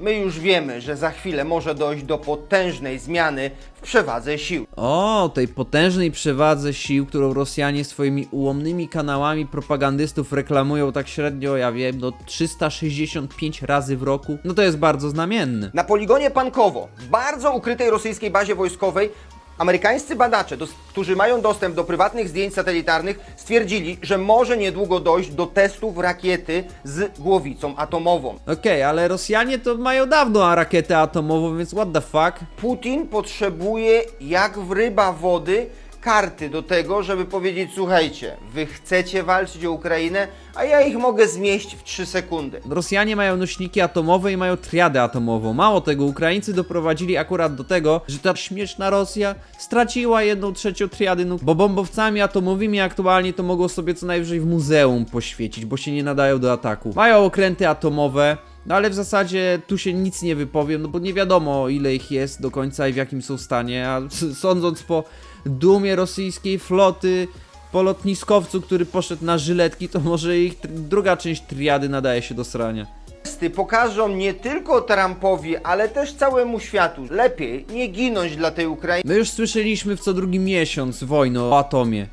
My już wiemy, że za chwilę może dojść do potężnej zmiany w przewadze sił. O, tej potężnej przewadze sił, którą Rosjanie swoimi ułomnymi kanałami propagandystów reklamują tak średnio, ja wiem, do 365 razy w roku, no to jest bardzo znamienne. Na poligonie Pankowo, bardzo ukrytej rosyjskiej bazie wojskowej, amerykańscy badacze, którzy mają dostęp do prywatnych zdjęć satelitarnych, stwierdzili, że może niedługo dojść do testów rakiety z głowicą atomową. Okej, ale Rosjanie to mają dawno rakietę atomową, więc what the fuck? Putin potrzebuje, jak w ryba wody, karty do tego, żeby powiedzieć: Słuchajcie, wy chcecie walczyć o Ukrainę, a ja ich mogę zmieść w 3 sekundy. Rosjanie mają nośniki atomowe i mają triadę atomową. Mało tego, Ukraińcy doprowadzili akurat do tego, że ta śmieszna Rosja straciła jedną trzecią triady nuk, bo bombowcami atomowymi aktualnie to mogą sobie co najwyżej w muzeum poświecić, bo się nie nadają do ataku. Mają okręty atomowe, no ale w zasadzie tu się nic nie wypowiem, no bo nie wiadomo ile ich jest do końca i w jakim są stanie, a sądząc po dumie rosyjskiej floty, po lotniskowcu, który poszedł na żyletki, to może ich druga część triady nadaje się do srania. Testy pokażą nie tylko Trumpowi, ale też całemu światu. Lepiej nie ginąć dla tej Ukrainy. My już słyszeliśmy w co drugi miesiąc wojny o atomie.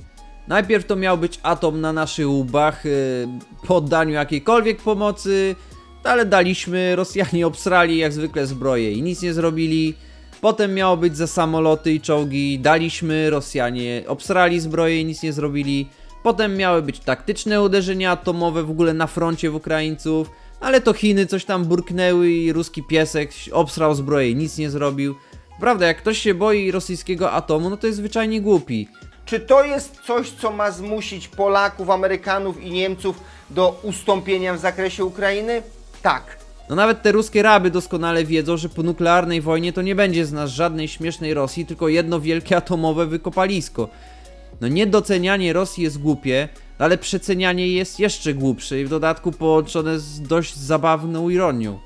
Najpierw to miał być atom na naszych łbach, yy, po oddaniu jakiejkolwiek pomocy, no ale daliśmy, Rosjanie obsrali jak zwykle zbroje i nic nie zrobili. Potem miało być za samoloty i czołgi, daliśmy, Rosjanie obsrali zbroje i nic nie zrobili. Potem miały być taktyczne uderzenia atomowe w ogóle na froncie w Ukraińców, ale to Chiny coś tam burknęły i ruski piesek obsrał zbroję i nic nie zrobił. Prawda, jak ktoś się boi rosyjskiego atomu, no to jest zwyczajnie głupi. Czy to jest coś, co ma zmusić Polaków, Amerykanów i Niemców do ustąpienia w zakresie Ukrainy? Tak. No nawet te ruskie raby doskonale wiedzą, że po nuklearnej wojnie to nie będzie z nas żadnej śmiesznej Rosji, tylko jedno wielkie atomowe wykopalisko. No niedocenianie Rosji jest głupie, ale przecenianie jest jeszcze głupsze i w dodatku połączone z dość zabawną ironią.